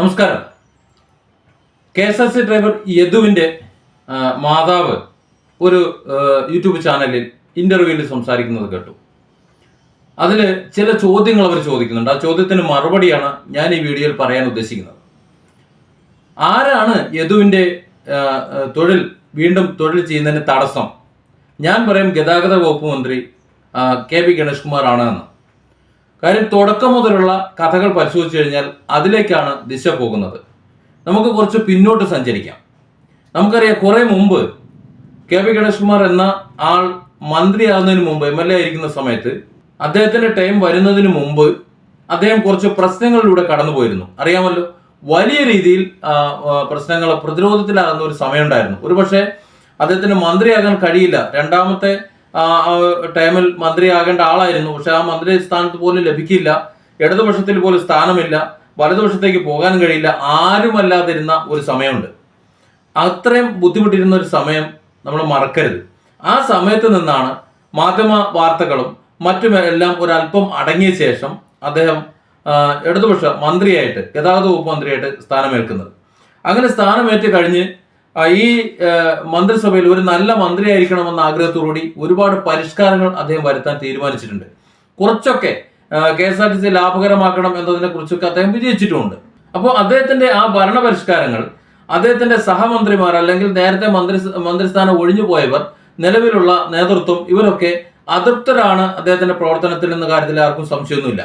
നമസ്കാരം. K S R C driver യദുവിന്റെ മാതാവ് ഒരു യൂട്യൂബ് ചാനലിൽ ഇന്റർവ്യൂവിൽ സംസാരിക്കുന്നത് കേട്ടു. അതിൽ ചില ചോദ്യങ്ങൾ അവർ ചോദിക്കുന്നുണ്ട്. ആ ചോദ്യത്തിന് മറുപടിയാണ് ഞാൻ ഈ വീഡിയോയിൽ പറയാൻ ഉദ്ദേശിക്കുന്നത്. ആരാണ് യദുവിന്റെ തൊഴിൽ വീണ്ടും തൊഴിൽ ചെയ്യുന്നതിന് തടസ്സം? ഞാൻ പറയും ഗതാഗത വകുപ്പ് മന്ത്രി കെ പി ഗണേഷ് കുമാർ ആണ് എന്ന്. കാര്യം തുടക്കം മുതലുള്ള കഥകൾ പരിശോധിച്ചു കഴിഞ്ഞാൽ അതിലേക്കാണ് ദിശ പോകുന്നത്. നമുക്ക് കുറച്ച് പിന്നോട്ട് സഞ്ചരിക്കാം. നമുക്കറിയാം കുറെ മുമ്പ് കെ പി ഗണേഷ് കുമാർ എന്ന ആൾ മന്ത്രിയാകുന്നതിന് മുമ്പ് എം എൽ എ ആയിരിക്കുന്ന സമയത്ത് അദ്ദേഹത്തിന്റെ ടൈം വരുന്നതിന് മുമ്പ് അദ്ദേഹം കുറച്ച് പ്രശ്നങ്ങളിലൂടെ കടന്നുപോയിരുന്നു. അറിയാമല്ലോ വലിയ രീതിയിൽ പ്രശ്നങ്ങൾ പ്രതിരോധത്തിലാകുന്ന ഒരു സമയമുണ്ടായിരുന്നു. ഒരുപക്ഷെ അദ്ദേഹത്തിന് മന്ത്രിയാകാൻ കഴിയില്ല. രണ്ടാമത്തെ ടൈമിൽ മന്ത്രിയാകേണ്ട ആളായിരുന്നു. പക്ഷെ ആ മന്ത്രി സ്ഥാനത്ത് പോലും ലഭിക്കില്ല. ഇടതുപക്ഷത്തിൽ പോലും സ്ഥാനമില്ല. വലതുപക്ഷത്തേക്ക് പോകാൻ കഴിയില്ല. ആരുമല്ലാതിരുന്ന ഒരു സമയമുണ്ട്. അത്രയും ബുദ്ധിമുട്ടിരുന്ന ഒരു സമയം നമ്മൾ മറക്കരുത്. ആ സമയത്ത് നിന്നാണ് മാധ്യമ വാർത്തകളും മറ്റുമെല്ലാം ഒരല്പം അടങ്ങിയ ശേഷം അദ്ദേഹം ഇടതുപക്ഷ മന്ത്രിയായിട്ട് ഗതാഗത വകുപ്പ് മന്ത്രിയായിട്ട് സ്ഥാനമേൽക്കുന്നത്. അങ്ങനെ സ്ഥാനമേറ്റ് കഴിഞ്ഞ് ഈ മന്ത്രിസഭയിൽ ഒരു നല്ല മന്ത്രിയായിരിക്കണമെന്ന ആഗ്രഹത്തോടുകൂടി ഒരുപാട് പരിഷ്കാരങ്ങൾ അദ്ദേഹം വരുത്താൻ തീരുമാനിച്ചിട്ടുണ്ട്. കുറച്ചൊക്കെ K S R T C ലാഭകരമാക്കണം എന്നതിനെ കുറിച്ചൊക്കെ അദ്ദേഹം വിജയിച്ചിട്ടുമുണ്ട്. അപ്പോൾ അദ്ദേഹത്തിന്റെ ആ ഭരണപരിഷ്കാരങ്ങൾ അദ്ദേഹത്തിന്റെ സഹമന്ത്രിമാർ അല്ലെങ്കിൽ നേരത്തെ മന്ത്രി മന്ത്രിസ്ഥാനം ഒഴിഞ്ഞു പോയവർ നിലവിലുള്ള നേതൃത്വം ഇവരൊക്കെ അതൃപ്തരാണ് അദ്ദേഹത്തിന്റെ പ്രവർത്തനത്തിൽ എന്ന കാര്യത്തിൽ ആർക്കും സംശയമൊന്നുമില്ല.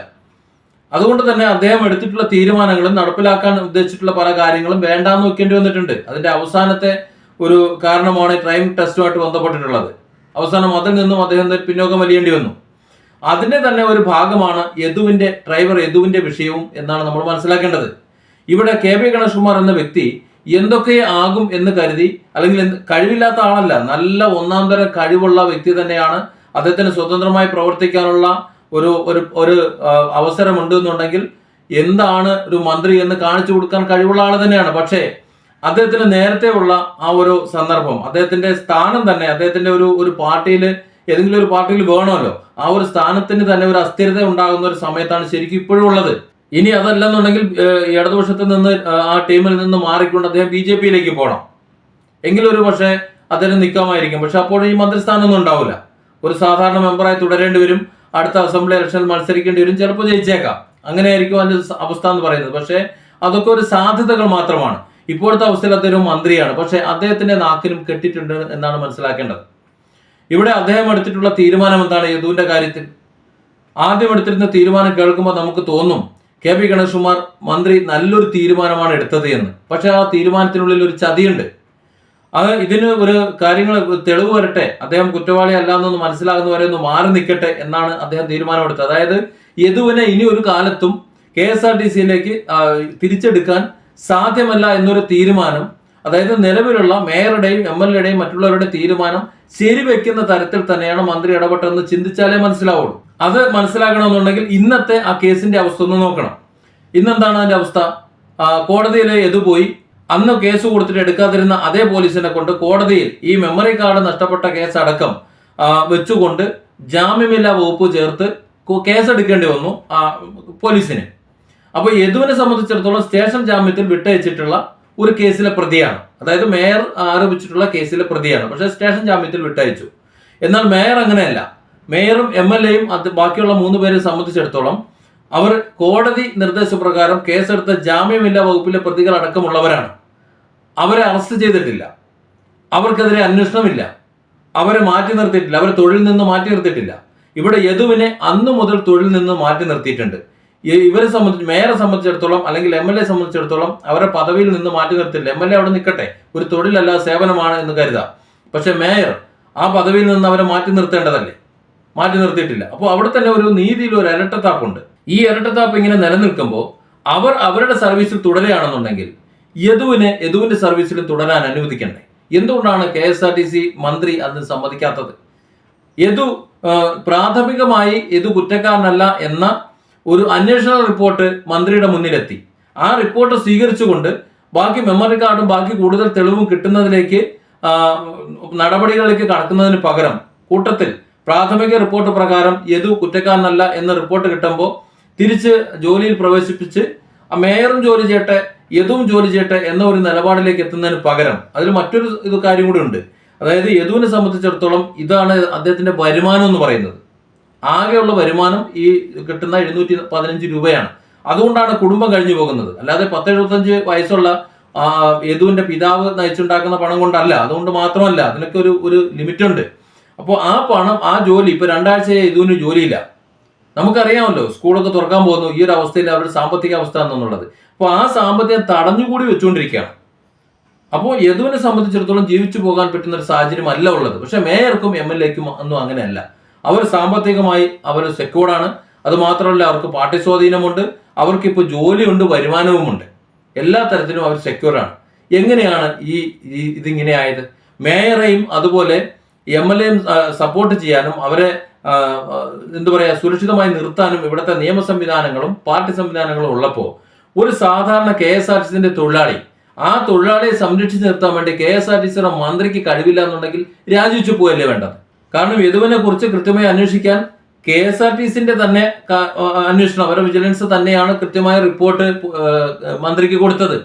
അതുകൊണ്ട് തന്നെ അദ്ദേഹം എടുത്തിട്ടുള്ള തീരുമാനങ്ങളും നടപ്പിലാക്കാൻ ഉദ്ദേശിച്ചിട്ടുള്ള പല കാര്യങ്ങളും വേണ്ടാന്ന് വെക്കേണ്ടി വന്നിട്ടുണ്ട്. അതിന്റെ അവസാനത്തെ ഒരു കാരണമാണ് ക്രൈം ടെസ്റ്റുമായിട്ട് ബന്ധപ്പെട്ടിട്ടുള്ളത്. അവസാനം അതിൽ നിന്നും അദ്ദേഹം പിന്നോക്കം വലിയേണ്ടി വന്നു. അതിന്റെ തന്നെ ഒരു ഭാഗമാണ് യദുവിന്റെ ഡ്രൈവർ യദുവിന്റെ വിഷയവും എന്നാണ് നമ്മൾ മനസ്സിലാക്കേണ്ടത്. ഇവിടെ കെ പി ഗണേഷ് കുമാർ എന്ന വ്യക്തി എന്തൊക്കെ ആകും എന്ന് കരുതി അല്ലെങ്കിൽ കഴിവില്ലാത്ത ആളല്ല നല്ല ഒന്നാം തരം കഴിവുള്ള വ്യക്തി തന്നെയാണ് അദ്ദേഹത്തിന് സ്വതന്ത്രമായി പ്രവർത്തിക്കാനുള്ള ഒരു ഒരു ഒരു അവസരമുണ്ട് എന്നുണ്ടെങ്കിൽ എന്താണ് ഒരു മന്ത്രി എന്ന് കാണിച്ചു കൊടുക്കാൻ കഴിവുള്ള ആൾ തന്നെയാണ്. പക്ഷേ അദ്ദേഹത്തിന് നേരത്തെ ഉള്ള ആ ഒരു സന്ദർഭം അദ്ദേഹത്തിന്റെ സ്ഥാനം തന്നെ അദ്ദേഹത്തിന്റെ ഒരു ഒരു പാർട്ടിയിൽ ഏതെങ്കിലും ഒരു പാർട്ടിയിൽ വേണമല്ലോ ആ ഒരു സ്ഥാനത്തിന് തന്നെ ഒരു അസ്ഥിരത ഉണ്ടാകുന്ന ഒരു സമയത്താണ് ശരിക്കും ഇപ്പോഴും ഉള്ളത്. ഇനി അതല്ലെന്നുണ്ടെങ്കിൽ ഇടതുപക്ഷത്ത് നിന്ന് ആ ടീമിൽ നിന്ന് മാറിക്കൊണ്ട് അദ്ദേഹം ബി ജെ പിയിലേക്ക് പോകണം. എങ്കിലും ഒരു പക്ഷേ അദ്ദേഹം നിൽക്കാമായിരിക്കും. പക്ഷെ അപ്പോൾ ഈ മന്ത്രിസ്ഥാനമൊന്നും ഉണ്ടാവില്ല. ഒരു സാധാരണ മെമ്പറായി തുടരേണ്ടി വരും. അടുത്ത അസംബ്ലി ഇലക്ഷനിൽ മത്സരിക്കേണ്ടി വരും. ചിലപ്പോൾ ജയിച്ചേക്കാം. അങ്ങനെയായിരിക്കും അതിന്റെ അവസ്ഥ എന്ന് പറയുന്നത്. പക്ഷേ അതൊക്കെ ഒരു സാധ്യതകൾ മാത്രമാണ്. ഇപ്പോഴത്തെ അവസ്ഥയിൽ അദ്ദേഹം മന്ത്രിയാണ്. പക്ഷേ അദ്ദേഹത്തിന്റെ നാക്കിനും കെട്ടിട്ടുണ്ട് എന്നാണ് മനസ്സിലാക്കേണ്ടത്. ഇവിടെ അദ്ദേഹം എടുത്തിട്ടുള്ള തീരുമാനം എന്താണ്? യദുവിന്റെ കാര്യത്തിൽ. ആദ്യം എടുത്തിരുന്ന തീരുമാനം കേൾക്കുമ്പോൾ നമുക്ക് തോന്നും കെ പി ഗണേഷ് കുമാർ മന്ത്രി നല്ലൊരു തീരുമാനമാണ് എടുത്തത് എന്ന്. പക്ഷെ ആ തീരുമാനത്തിനുള്ളിൽ ഒരു ചതിയുണ്ട്. അത് ഇതിന് ഒരു കാര്യങ്ങൾ തെളിവ് വരട്ടെ. അദ്ദേഹം കുറ്റവാളി അല്ല എന്നൊന്ന് മനസ്സിലാകുന്നവരെ ഒന്ന് മാറി നിൽക്കട്ടെ എന്നാണ് അദ്ദേഹം തീരുമാനമെടുത്തത്. അതായത് യദുവിനെ ഇനി ഒരു കാലത്തും കെ എസ് ആർ ടി സിയിലേക്ക് തിരിച്ചെടുക്കാൻ സാധ്യമല്ല എന്നൊരു തീരുമാനം അതായത് നിലവിലുള്ള മേയറുടെയും എം എൽ എയുടെയും മറ്റുള്ളവരുടെ തീരുമാനം ശരിവെക്കുന്ന തരത്തിൽ തന്നെയാണ് മന്ത്രി ഇടപെട്ടതെന്ന് ചിന്തിച്ചാലേ മനസ്സിലാവുള്ളൂ. അത് മനസ്സിലാക്കണമെന്നുണ്ടെങ്കിൽ ഇന്നത്തെ ആ കേസിന്റെ അവസ്ഥ ഒന്ന് നോക്കണം. ഇന്നെന്താണ് അതിന്റെ അവസ്ഥ? കോടതിയിലെ എതു പോയി. അന്ന് കേസ് കൊടുത്തിട്ട് എടുക്കാതിരുന്ന അതേ പോലീസിനെ കൊണ്ട് കോടതിയിൽ ഈ മെമ്മറി കാർഡ് നഷ്ടപ്പെട്ട കേസ് അടക്കം വെച്ചുകൊണ്ട് ജാമ്യമില്ലാ വകുപ്പ് ചേർത്ത് കേസ് കേസെടുക്കേണ്ടി വന്നു പോലീസിന്. അപ്പോൾ യദുവിനെ സംബന്ധിച്ചിടത്തോളം സ്റ്റേഷൻ ജാമ്യത്തിൽ വിട്ടയച്ചിട്ടുള്ള ഒരു കേസിലെ പ്രതിയാണ്. അതായത് മേയർ ആരോപിച്ചിട്ടുള്ള കേസിലെ പ്രതിയാണ്. പക്ഷേ സ്റ്റേഷൻ ജാമ്യത്തിൽ വിട്ടയച്ചു. എന്നാൽ മേയർ അങ്ങനെയല്ല. മേയറും എം എൽ എയും അത് ബാക്കിയുള്ള മൂന്ന് പേരെ സംബന്ധിച്ചിടത്തോളം അവർ കോടതി നിർദ്ദേശപ്രകാരം കേസെടുത്ത ജാമ്യമില്ലാ വകുപ്പിലെ പ്രതികൾ അടക്കമുള്ളവരാണ് അവരെ അറസ്റ്റ് ചെയ്തിട്ടില്ല. അവർക്കെതിരെ അന്വേഷണമില്ല. അവരെ മാറ്റി നിർത്തിയിട്ടില്ല. അവരെ തൊഴിൽ നിന്ന് മാറ്റി നിർത്തിയിട്ടില്ല. ഇവിടെ യദുവിനെ അന്നു മുതൽ തൊഴിൽ നിന്ന് മാറ്റി നിർത്തിയിട്ടുണ്ട്. ഇവരെ സംബന്ധിച്ച് മേയറെ സംബന്ധിച്ചിടത്തോളം അല്ലെങ്കിൽ എം എൽ എ സംബന്ധിച്ചിടത്തോളം അവരെ പദവിയിൽ നിന്ന് മാറ്റി നിർത്തില്ല എം എൽ എ അവിടെ നിൽക്കട്ടെ. ഒരു തൊഴിലല്ല സേവനമാണ് എന്ന് കരുതാം. പക്ഷെ മേയർ ആ പദവിയിൽ നിന്ന് അവരെ മാറ്റി നിർത്തേണ്ടതല്ലേ? മാറ്റി നിർത്തിയിട്ടില്ല. അപ്പോൾ അവിടെ തന്നെ ഒരു നീതിയിൽ ഒരു ഇരട്ടത്താപ്പുണ്ട് ഈ ഇരട്ടത്താപ്പ് ഇങ്ങനെ നിലനിൽക്കുമ്പോൾ അവർ അവരുടെ സർവീസിൽ തുടരുകയാണെന്നുണ്ടെങ്കിൽ യദുവിനെ യദുവിന്റെ സർവീസിൽ തുടരാൻ അനുവദിക്കണ്ടേ? എന്തുകൊണ്ടാണ് K S R T C മന്ത്രി അതിന് സമ്മതിക്കാത്തത്? യദു പ്രാഥമികമായി യദു കുറ്റക്കാരനല്ല എന്ന ഒരു അന്വേഷണ റിപ്പോർട്ട് മന്ത്രിയുടെ മുന്നിലെത്തി. ആ റിപ്പോർട്ട് സ്വീകരിച്ചുകൊണ്ട് ബാക്കി മെമ്മറി കാർഡും ബാക്കി കൂടുതൽ തെളിവും കിട്ടുന്നതിലേക്ക് നടപടികളിലേക്ക് കടക്കുന്നതിന് പകരം കൂട്ടത്തിൽ പ്രാഥമിക റിപ്പോർട്ട് പ്രകാരം യദു കുറ്റക്കാരനല്ല എന്ന റിപ്പോർട്ട് കിട്ടുമ്പോൾ തിരിച്ച് ജോലിയിൽ പ്രവേശിപ്പിച്ച് ആ മേയറും ജോലി ചെയ്യട്ടെ യദുവും ജോലി ചെയ്യട്ടെ എന്ന ഒരു നിലപാടിലേക്ക് എത്തുന്നതിന് പകരം അതിൽ മറ്റൊരു ഇത് കാര്യം കൂടി ഉണ്ട്. അതായത് യദുവിനെ സംബന്ധിച്ചിടത്തോളം ഇതാണ് അദ്ദേഹത്തിന്റെ വരുമാനം എന്ന് പറയുന്നത്. ആകെയുള്ള വരുമാനം ഈ കിട്ടുന്ന എഴുന്നൂറ്റി പതിനഞ്ച് രൂപയാണ്. അതുകൊണ്ടാണ് കുടുംബം കഴിഞ്ഞു പോകുന്നത്. അല്ലാതെ പത്ത് എഴുപത്തഞ്ച് വയസ്സുള്ള യദുവിന്റെ പിതാവ് നയിച്ചുണ്ടാക്കുന്ന പണം കൊണ്ടല്ല. അതുകൊണ്ട് മാത്രമല്ല അതിനൊക്കെ ഒരു ഒരു ലിമിറ്റ് ഉണ്ട് അപ്പോൾ ആ പണം ആ ജോലി ഇപ്പൊ രണ്ടാഴ്ചയായി യദുവിന് ജോലിയില്ല. നമുക്കറിയാമല്ലോ സ്കൂളൊക്കെ തുറക്കാൻ പോകുന്നു. ഈ ഒരു അവസ്ഥയിൽ അവരുടെ സാമ്പത്തിക അവസ്ഥ എന്നുള്ളത്. അപ്പോൾ ആ സാമ്പത്തികം തടഞ്ഞുകൂടി വെച്ചുകൊണ്ടിരിക്കുകയാണ്. അപ്പോൾ യദുവിനെ സംബന്ധിച്ചിടത്തോളം ജീവിച്ചു പോകാൻ പറ്റുന്ന ഒരു സാഹചര്യം അല്ല ഉള്ളത്. പക്ഷെ മേയർക്കും എം എൽ എക്കും ഒന്നും അങ്ങനെയല്ല. അവർ സാമ്പത്തികമായി അവർ സെക്യൂർഡാണ് അത് മാത്രമല്ല അവർക്ക് പാർട്ടി സ്വാധീനമുണ്ട് അവർക്കിപ്പോൾ ജോലിയുണ്ട് വരുമാനവുമുണ്ട്. എല്ലാ തരത്തിലും അവർ സെക്യൂർഡാണ് എങ്ങനെയാണ് ഈ ഇതിങ്ങനെ ആയത്? മേയറെയും അതുപോലെ എം എൽ എയും സപ്പോർട്ട് ചെയ്യാനും അവരെ എന്താ പറയുക സുരക്ഷിതമായി നിർത്താനും ഇവിടുത്തെ നിയമ സംവിധാനങ്ങളും പാർട്ടി സംവിധാനങ്ങളും ഉള്ളപ്പോൾ ഒരു സാധാരണ കെ എസ് ആർ ടി സിന്റെ തൊഴിലാളി ആ തൊഴിലാളിയെ സംരക്ഷിച്ച് നിർത്താൻ വേണ്ടി കെ എസ് ആർ ടി സിയുടെ മന്ത്രിക്ക് കഴിവില്ല എന്നുണ്ടെങ്കിൽ രാജിവെച്ചു പോയല്ലേ വേണ്ടത്? കാരണം യദുവിനെ കുറിച്ച് കൃത്യമായി അന്വേഷിക്കാൻ കെ എസ് ആർ ടി സിന്റെ തന്നെ അന്വേഷണം അവരുടെ വിജിലൻസ് തന്നെയാണ് കൃത്യമായ റിപ്പോർട്ട് മന്ത്രിക്ക് കൊടുത്തത്.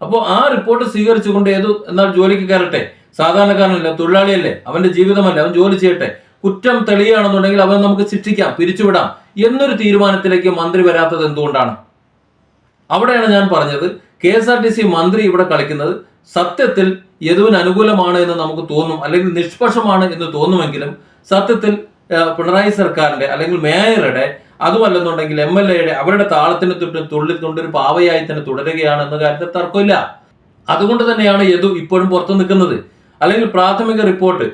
അപ്പോൾ ആ റിപ്പോർട്ട് സ്വീകരിച്ചുകൊണ്ട് ഏതു എന്നാൽ ജോലിക്ക് കയറട്ടെ? സാധാരണക്കാരനല്ല തൊഴിലാളിയല്ലേ? അവന്റെ ജീവിതമല്ലേ അവൻ ജോലി ചെയ്യട്ടെ? കുറ്റം തെളിയുകയാണെന്നുണ്ടെങ്കിൽ അവൻ നമുക്ക് ശിക്ഷിക്കാം പിരിച്ചുവിടാം എന്നൊരു തീരുമാനത്തിലേക്ക് മന്ത്രി വരാത്തത് എന്തുകൊണ്ടാണ്? അവിടെയാണ് ഞാൻ പറഞ്ഞത് K S R T C മന്ത്രി ഇവിടെ കളിക്കുന്നത് സത്യത്തിൽ യദുവിന് അനുകൂലമാണ് എന്ന് നമുക്ക് തോന്നും അല്ലെങ്കിൽ നിഷ്പക്ഷമാണ് എന്ന് തോന്നുമെങ്കിലും സത്യത്തിൽ പിണറായി സർക്കാരിന്റെ അല്ലെങ്കിൽ മേയറുടെ അതുമല്ലെന്നുണ്ടെങ്കിൽ എം എൽ എയുടെ അവരുടെ താളത്തിന് തൊട്ട് തുള്ളി തൊണ്ടൊരു പാവയായി തന്നെ തുടരുകയാണ് എന്ന കാര്യത്തിൽ തർക്കമില്ല. അതുകൊണ്ട് തന്നെയാണ് യദു ഇപ്പോഴും പുറത്തു നിൽക്കുന്നത്. അല്ലെങ്കിൽ പ്രാഥമിക റിപ്പോർട്ട്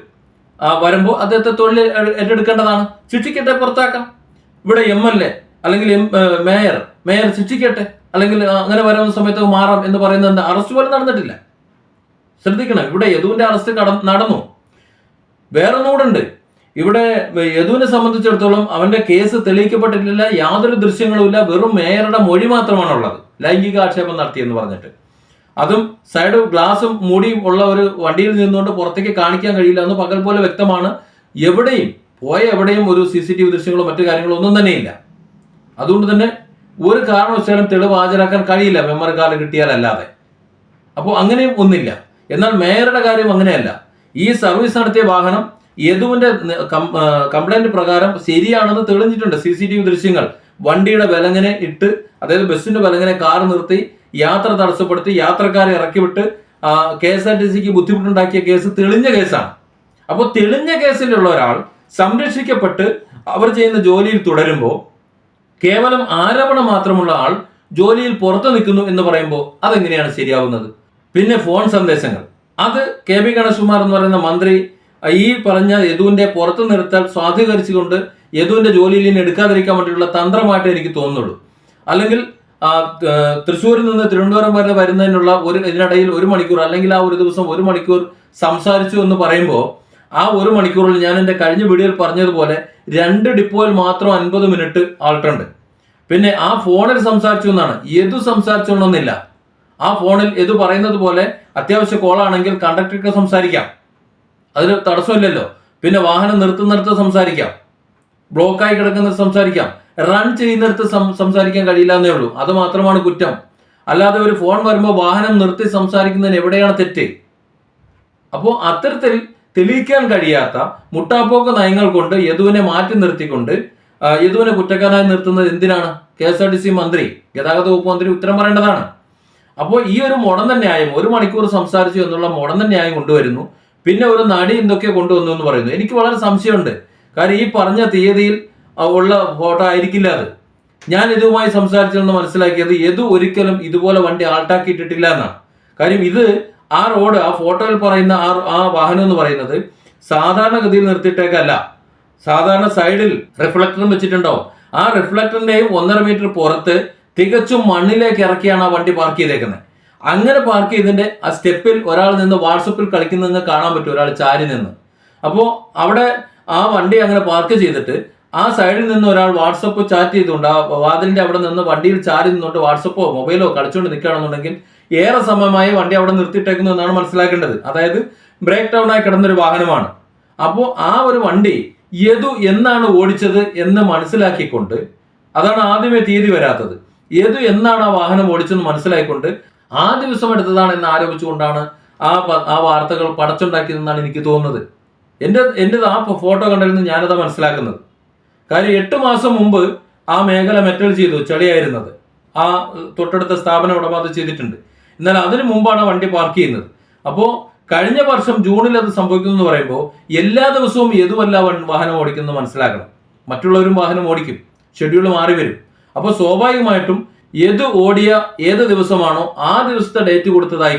വരുമ്പോൾ അദ്ദേഹത്തെ തൊഴിൽ ഏറ്റെടുക്കേണ്ടതാണ്. ശിക്ഷിക്കട്ടെ പുറത്താക്കാം. ഇവിടെ എം എൽ എ അല്ലെങ്കിൽ മേയർ മേയർ ശിക്ഷിക്കട്ടെ അല്ലെങ്കിൽ അങ്ങനെ വരുന്ന സമയത്ത് മാറാം എന്ന് പറയുന്നത് എന്താ? അറസ്റ്റ് പോലും നടന്നിട്ടില്ല. ശ്രദ്ധിക്കണം ഇവിടെ യദുവിന്റെ അറസ്റ്റ് കട നടന്നു. വേറെ നൂടുണ്ട് ഇവിടെ യദുവിനെ സംബന്ധിച്ചിടത്തോളം അവന്റെ കേസ് തെളിയിക്കപ്പെട്ടിട്ടില്ല യാതൊരു ദൃശ്യങ്ങളുമില്ല വെറും മേയറുടെ മൊഴി മാത്രമാണുള്ളത്. ലൈംഗിക ആക്ഷേപം നടത്തിയെന്ന് പറഞ്ഞിട്ട്. അതും സൈഡ് ഗ്ലാസും മൂടിയും ഉള്ള ഒരു വണ്ടിയിൽ നിന്നുകൊണ്ട് പുറത്തേക്ക് കാണിക്കാൻ കഴിയില്ല എന്ന് പകൽ പോലെ വ്യക്തമാണ്. എവിടെയും പോയ എവിടെയും ഒരു സി സി ടി വി ദൃശ്യങ്ങളോ മറ്റു കാര്യങ്ങളോ ഒന്നും തന്നെയില്ല. അതുകൊണ്ട് തന്നെ ഒരു കാരണവശാലും തെളിവ് ഹാജരാക്കാൻ കഴിയില്ല മെമ്മറി കാർഡ് കിട്ടിയാലല്ലാതെ. അപ്പോൾ അങ്ങനെയും ഒന്നില്ല. എന്നാൽ മേയറുടെ കാര്യം അങ്ങനെയല്ല. ഈ സർവീസ് നടത്തിയ വാഹനം യദുവിന്റെ കംപ്ലൈന്റ് പ്രകാരം ശരിയാണെന്ന് തെളിഞ്ഞിട്ടുണ്ട്. സി സി ടി വി ദൃശ്യങ്ങൾ വണ്ടിയുടെ വിലങ്ങനെ ഇട്ട് അതായത് ബസ്സിന്റെ വിലങ്ങനെ കാർ നിർത്തി യാത്ര തടസ്സപ്പെടുത്തി യാത്രക്കാരെ ഇറക്കിവിട്ട് കെ എസ് ആർ ടി സിക്ക് ബുദ്ധിമുട്ടുണ്ടാക്കിയ കേസ് തെളിഞ്ഞ കേസാണ്. അപ്പോൾ തെളിഞ്ഞ കേസിലുള്ള ഒരാൾ സംരക്ഷിക്കപ്പെട്ട് അവർ ചെയ്യുന്ന ജോലിയിൽ തുടരുമ്പോൾ കേവലം ആരോപണം മാത്രമുള്ള ആൾ ജോലിയിൽ പുറത്തു നിൽക്കുന്നു എന്ന് പറയുമ്പോൾ അതെങ്ങനെയാണ് ശരിയാവുന്നത്? പിന്നെ ഫോൺ സന്ദേശങ്ങൾ. അത് കെ ബി ഗണേഷ്കുമാർ എന്ന് പറയുന്ന മന്ത്രി ഈ പറഞ്ഞ യദുവിന്റെ പുറത്തു നിർത്തൽ സ്വാധീകരിച്ചുകൊണ്ട് യദുവിന്റെ ജോലിയിൽ നിന്ന് എടുക്കാതിരിക്കാൻ വേണ്ടിയിട്ടുള്ള തന്ത്രമായിട്ട് എനിക്ക് തോന്നുന്നുള്ളൂ. അല്ലെങ്കിൽ തൃശ്ശൂരിൽ നിന്ന് തിരുവനന്തപുരം വരെ വരുന്നതിനുള്ള ഒരു ഇതിനിടയിൽ ഒരു മണിക്കൂർ അല്ലെങ്കിൽ ആ ഒരു ദിവസം ഒരു മണിക്കൂർ സംസാരിച്ചു എന്ന് പറയുമ്പോൾ ആ ഒരു മണിക്കൂറിൽ ഞാൻ എന്റെ കഴിഞ്ഞ വീഡിയോയിൽ പറഞ്ഞതുപോലെ രണ്ട് ഡിപ്പോയിൽ മാത്രം അൻപത് മിനിറ്റ് ആൾട്ടുണ്ട്. പിന്നെ ആ ഫോണിൽ സംസാരിച്ചു എന്നാണ്. ഏതു സംസാരിച്ചോണമെന്നില്ല ആ ഫോണിൽ എതു പറയുന്നത് പോലെ അത്യാവശ്യ കോളാണെങ്കിൽ കണ്ടക്ടർക്ക് സംസാരിക്കാം. അതിന് തടസ്സമില്ലല്ലോ. പിന്നെ വാഹനം നിർത്തി നിർത്തി സംസാരിക്കാം. ബ്ലോക്കായി കിടക്കുന്ന സംസാരിക്കാം. റൺ ചെയ്യുന്നിടത്ത് സംസാരിക്കാൻ കഴിയില്ല എന്നേ ഉള്ളൂ. അത് മാത്രമാണ് കുറ്റം. അല്ലാതെ ഒരു ഫോൺ വരുമ്പോൾ വാഹനം നിർത്തി സംസാരിക്കുന്നതിന് എവിടെയാണ് തെറ്റ്? അപ്പോൾ അത്തരത്തിൽ തെളിയിക്കാൻ കഴിയാത്ത മുട്ടാപ്പോക്ക് നയങ്ങൾ കൊണ്ട് യദുവിനെ മാറ്റി നിർത്തിക്കൊണ്ട് യദുവിനെ കുറ്റക്കാരനായി നിർത്തുന്നത് എന്തിനാണ്? K S R T C മന്ത്രി ഗതാഗത വകുപ്പ് മന്ത്രി ഉത്തരം പറയേണ്ടതാണ്. അപ്പോൾ ഈ ഒരു മുടന്ന ന്യായം ഒരു മണിക്കൂർ സംസാരിച്ചു എന്നുള്ള മുടന്ന ന്യായം കൊണ്ടുവരുന്നു. പിന്നെ ഒരു നടി എന്തൊക്കെ കൊണ്ടുവന്നു എന്ന് പറയുന്നു. എനിക്ക് വളരെ സംശയമുണ്ട്. കാരണം ഈ പറഞ്ഞ തീയതിയിൽ ഉള്ള ഫോട്ടോ ആയിരിക്കില്ല അത്. ഞാൻ ഇതുമായി സംസാരിച്ചെന്ന് മനസ്സിലാക്കിയത് എതു ഒരിക്കലും ഇതുപോലെ വണ്ടി ആൾട്ടാക്കിയിട്ടിട്ടില്ല എന്നാണ്. കാര്യം ഇത് ആ റോഡ് ആ ഫോട്ടോയിൽ പറയുന്ന ആ ആ വാഹനം എന്ന് പറയുന്നത് സാധാരണഗതിയിൽ നിർത്തിയിട്ടേക്കല്ല. സാധാരണ സൈഡിൽ റിഫ്ലക്ടറും വെച്ചിട്ടുണ്ടാവും. ആ റിഫ്ലക്ടറിന്റെയും ഒന്നര മീറ്റർ പുറത്ത് തികച്ചും മണ്ണിലേക്ക് ഇറക്കിയാണ് ആ വണ്ടി പാർക്ക് ചെയ്തേക്കുന്നത്. അങ്ങനെ പാർക്ക് ചെയ്തതിന്റെ ആ സ്റ്റെപ്പിൽ ഒരാൾ നിന്ന് വാട്സപ്പിൽ കളിക്കുന്നതെന്ന് കാണാൻ പറ്റും ഒരാൾ ചാരി നിന്ന്. അപ്പോൾ അവിടെ ആ വണ്ടി അങ്ങനെ പാർക്ക് ചെയ്തിട്ട് ആ സൈഡിൽ നിന്ന് ഒരാൾ വാട്സപ്പ് ചാറ്റ് ചെയ്തുകൊണ്ട് ആ വാതിലിന്റെ അവിടെ നിന്ന് വണ്ടിയിൽ ചാരി നിന്നുകൊണ്ട് വാട്സപ്പോ മൊബൈലോ കളിച്ചുകൊണ്ട് നിൽക്കുകയാണെന്നുണ്ടെങ്കിൽ ഏറെ സമയമായി വണ്ടി അവിടെ നിർത്തിയിട്ടേക്കുന്നു എന്നാണ് മനസ്സിലാക്കേണ്ടത്. അതായത് ബ്രേക്ക് ഡൗൺ ആയി കിടന്നൊരു വാഹനമാണ്. അപ്പോൾ ആ ഒരു വണ്ടി യതു എന്നാണ് ഓടിച്ചത് എന്ന് മനസ്സിലാക്കിക്കൊണ്ട് അതാണ് ആദ്യമേ തീയതി വരാത്തത്. യതു എന്നാണ് ആ വാഹനം ഓടിച്ചെന്ന് മനസ്സിലായിക്കൊണ്ട് ആ ദിവസം എടുത്തതാണ് എന്ന് ആരോപിച്ചുകൊണ്ടാണ് ആ ആ വാർത്തകൾ പടച്ചുണ്ടാക്കിയതെന്നാണ് എനിക്ക് തോന്നുന്നത്. എന്റെ എന്റെ ആ ഫോട്ടോ കണ്ടതിൽ നിന്ന് ഞാനതാ മനസ്സിലാക്കുന്നത്. കാര്യം എട്ട് മാസം മുമ്പ് ആ മേഖല മെറ്റൽ ചെയ്തു ചെളിയായിരുന്നത്. ആ തൊട്ടടുത്ത സ്ഥാപനം ഉടമ അത് ചെയ്തിട്ടുണ്ട്. എന്നാൽ അതിനു മുമ്പാണ് വണ്ടി പാർക്ക് ചെയ്യുന്നത്. അപ്പോൾ കഴിഞ്ഞ വർഷം ജൂണിൽ അത് സംഭവിക്കുന്നു എന്ന് പറയുമ്പോൾ എല്ലാ ദിവസവും ഏതുമല്ല വാഹനം ഓടിക്കുന്നത് മനസ്സിലാക്കണം. മറ്റുള്ളവരും വാഹനം ഓടിക്കും. ഷെഡ്യൂൾ മാറി വരും. അപ്പോൾ സ്വാഭാവികമായിട്ടും ഏത് ഓടിയ ഏത് ദിവസമാണോ ആ ദിവസത്തെ ഡേറ്റ് കൊടുത്തതായി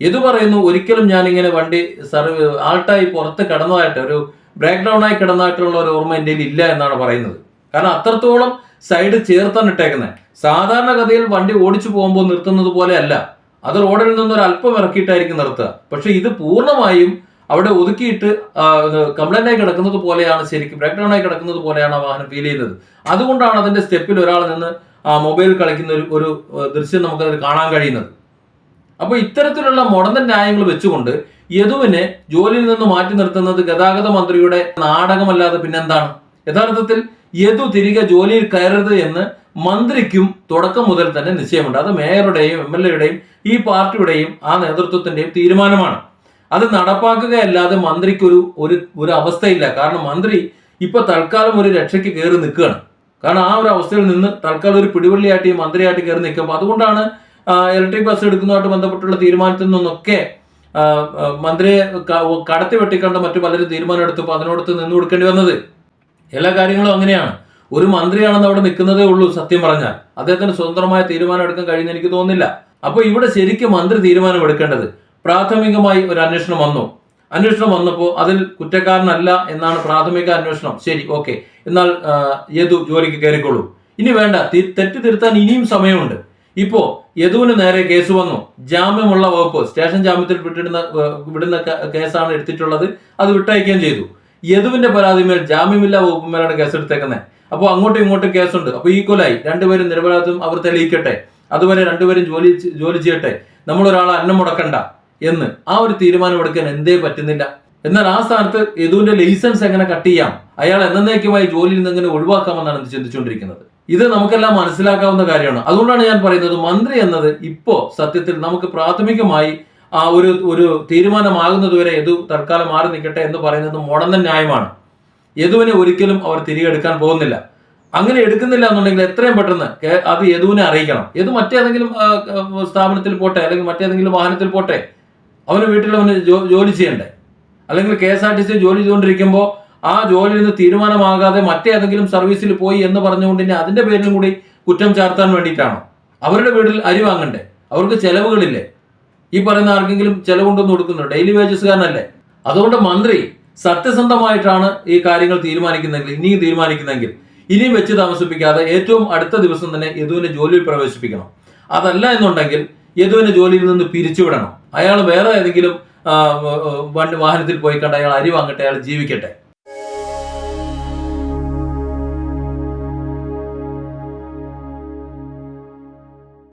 യദു പറയുന്നു ഒരിക്കലും ഞാൻ ഇങ്ങനെ വണ്ടി സർവ് ആൾട്ടായി പുറത്ത് കിടന്നതായിട്ട് ഒരു ബ്രേക്ക് ഡൗൺ ആയി കിടന്നതായിട്ടുള്ള ഒരു ഓർമ്മ എന്റെ ഇല്ല എന്നാണ് പറയുന്നത്. കാരണം അത്രത്തോളം സൈഡ് ചേർത്താണ് ഇട്ടേക്കുന്നത് സാധാരണഗതിയിൽ വണ്ടി ഓടിച്ചു പോകുമ്പോൾ നിർത്തുന്നത് പോലെ അല്ല. അത് റോഡിൽ നിന്ന് ഒരു അല്പം ഇറക്കിയിട്ടായിരിക്കും നിർത്തുക. പക്ഷെ ഇത് പൂർണമായും അവിടെ ഒതുക്കിയിട്ട് കംപ്ലൈന്റ് ആയി കിടക്കുന്നത് പോലെയാണ് ശരിക്കും ബ്രേക്ക് ഡൗൺ ആയി കിടക്കുന്നത് പോലെയാണ് ആ വാഹനം ഫീൽ ചെയ്യുന്നത്. അതുകൊണ്ടാണ് അതിന്റെ സ്റ്റെപ്പിൽ ഒരാൾ നിന്ന് ആ മൊബൈൽ കളിക്കുന്ന ഒരു ഒരു ദൃശ്യം നമുക്കതിൽ കാണാൻ കഴിയുന്നത്. അപ്പോൾ ഇത്തരത്തിലുള്ള മുടന്തൻ ന്യായങ്ങൾ വെച്ചുകൊണ്ട് യദുവിനെ ജോലിയിൽ നിന്ന് മാറ്റി നിർത്തുന്നത് ഗതാഗത മന്ത്രിയുടെ നാടകമല്ലാതെ പിന്നെന്താണ്? യഥാർത്ഥത്തിൽ യദു തിരികെ ജോലിയിൽ കയറരുത് എന്ന് മന്ത്രിക്കും തുടക്കം മുതൽ തന്നെ നിശ്ചയമുണ്ട്. അത് മേയറുടെയും എം എൽ എയുടെയും ഈ പാർട്ടിയുടെയും ആ നേതൃത്വത്തിന്റെയും തീരുമാനമാണ്. അത് നടപ്പാക്കുകയല്ലാതെ മന്ത്രിക്കൊരു ഒരു ഒരു അവസ്ഥയില്ല. കാരണം മന്ത്രി ഇപ്പൊ തൽക്കാലം ഒരു രക്ഷയ്ക്ക് കയറി നിൽക്കുകയാണ്. കാരണം ആ ഒരു അവസ്ഥയിൽ നിന്ന് തൽക്കാലം ഒരു പിടിവള്ളിയായിട്ട് മന്ത്രിയായിട്ട് കയറി നിൽക്കുമ്പോൾ അതുകൊണ്ടാണ് ഇലക്ട്രിക് ബസ് എടുക്കുന്നതുമായിട്ട് ബന്ധപ്പെട്ടുള്ള തീരുമാനത്തിൽ നിന്നൊക്കെ മന്ത്രിയെ കടത്തി വെട്ടിക്കണ്ട മറ്റു പലരും തീരുമാനം എടുത്തപ്പോൾ അതിനോടത്ത് നിന്ന് കൊടുക്കേണ്ടി വന്നത്. എല്ലാ കാര്യങ്ങളും അങ്ങനെയാണ്. ഒരു മന്ത്രിയാണെന്ന് അവിടെ നിൽക്കുന്നതേ ഉള്ളൂ സത്യം പറഞ്ഞാൽ. അദ്ദേഹത്തിന് സ്വതന്ത്രമായ തീരുമാനം എടുക്കാൻ കഴിയുന്ന എനിക്ക് തോന്നുന്നില്ല. അപ്പോൾ ഇവിടെ ശരിക്കും മന്ത്രി തീരുമാനം എടുക്കേണ്ടത് പ്രാഥമികമായി ഒരു അന്വേഷണം വന്നു. അന്വേഷണം വന്നപ്പോൾ അതിൽ കുറ്റക്കാരനല്ല എന്നാണ് പ്രാഥമിക അന്വേഷണം. ശരി ഓക്കെ. എന്നാൽ ഏതു ജോലിക്ക് കയറിക്കോളൂ. ഇനി വേണ്ട തെറ്റ് തിരുത്താൻ ഇനിയും സമയമുണ്ട്. ഇപ്പോ യദുവിന് നേരെ കേസ് വന്നു. ജാമ്യമുള്ള വകുപ്പ് സ്റ്റേഷൻ ജാമ്യത്തിൽ വിട്ടിടുന്ന വിടുന്ന കേസാണ് എടുത്തിട്ടുള്ളത്. അത് വിട്ടയക്കുകയും ചെയ്തു. യദുവിന്റെ ജാമ്യമില്ലാ വകുപ്പുമേലാണ് കേസ് എടുത്തേക്കുന്നത് അപ്പോൾ അങ്ങോട്ടും ഇങ്ങോട്ടും കേസുണ്ട്. അപ്പോൾ ഈക്വലായി രണ്ടുപേരും നിരപരാധിത്വം അവർ തെളിയിക്കട്ടെ. അതുവരെ രണ്ടുപേരും ജോലി ജോലി ചെയ്യട്ടെ. നമ്മൾ ഒരാളെ അന്നം മുടക്കണ്ട എന്ന്. ആ ഒരു തീരുമാനം എടുക്കാൻ എന്തേ പറ്റുന്നില്ല. എന്നാൽ ആ സ്ഥാനത്ത് യദുവിന്റെ ലൈസൻസ് എങ്ങനെ കട്ട് ചെയ്യാം? അയാൾ എന്നേക്കുമായി ജോലിയിൽ നിന്ന് എങ്ങനെ ഒഴിവാക്കാമെന്നാണ് ചിന്തിച്ചുകൊണ്ടിരിക്കുന്നത്. ഇത് നമുക്കെല്ലാം മനസ്സിലാക്കാവുന്ന കാര്യമാണ്. അതുകൊണ്ടാണ് ഞാൻ പറയുന്നത് മന്ത്രി എന്നത് ഇപ്പോ സത്യത്തിൽ നമുക്ക് പ്രാഥമികമായി ആ ഒരു ഒരു തീരുമാനമാകുന്നതുവരെ യദു തൽക്കാലം മാറി നിൽക്കട്ടെ എന്ന് പറയുന്നത് മുടന്ന ന്യായമാണ്. യദുവിനെ ഒരിക്കലും അവർ തിരികെ എടുക്കാൻ പോകുന്നില്ല. അങ്ങനെ എടുക്കുന്നില്ല എന്നുണ്ടെങ്കിൽ എത്രയും പെട്ടെന്ന് അത് യദുവിനെ അറിയിക്കണം. യദു മറ്റേതെങ്കിലും സ്ഥാപനത്തിൽ പോട്ടെ അല്ലെങ്കിൽ മറ്റേതെങ്കിലും വാഹനത്തിൽ പോട്ടെ അവന് വീട്ടിൽ അവന് ജോലി ചെയ്യണ്ടേ? അല്ലെങ്കിൽ K S R T C ജോലി ചെയ്തുകൊണ്ടിരിക്കുമ്പോൾ ആ ജോലിയിൽ നിന്ന് തീരുമാനമാകാതെ മറ്റേതെങ്കിലും സർവീസിൽ പോയി എന്ന് പറഞ്ഞുകൊണ്ട് ഇനി അതിന്റെ പേരിലും കൂടി കുറ്റം ചാർത്താൻ വേണ്ടിയിട്ടാണോ? അവരുടെ വീട്ടിൽ അരി വാങ്ങണ്ടേ? അവർക്ക് ചെലവുകളില്ലേ? ഈ പറയുന്ന ആർക്കെങ്കിലും ചെലവുണ്ടെന്ന് കൊടുക്കുന്നു ഡെയിലി വേജസുകാരനല്ലേ അതുകൊണ്ട് മന്ത്രി സത്യസന്ധമായിട്ടാണ് ഈ കാര്യങ്ങൾ തീരുമാനിക്കുന്നെങ്കിൽ ഇനിയും തീരുമാനിക്കുന്നെങ്കിൽ ഇനിയും വെച്ച് താമസിപ്പിക്കാതെ ഏറ്റവും അടുത്ത ദിവസം തന്നെ യദുവിനെ ജോലിയിൽ പ്രവേശിപ്പിക്കണം. അതല്ല എന്നുണ്ടെങ്കിൽ യദുവിനെ ജോലിയിൽ നിന്ന് പിരിച്ചുവിടണം. അയാൾ വേറെ ഏതെങ്കിലും വണ്ടി വാഹനത്തിൽ പോയി കണ്ട് അയാൾ അരി വാങ്ങട്ടെ അയാൾ ജീവിക്കട്ടെ.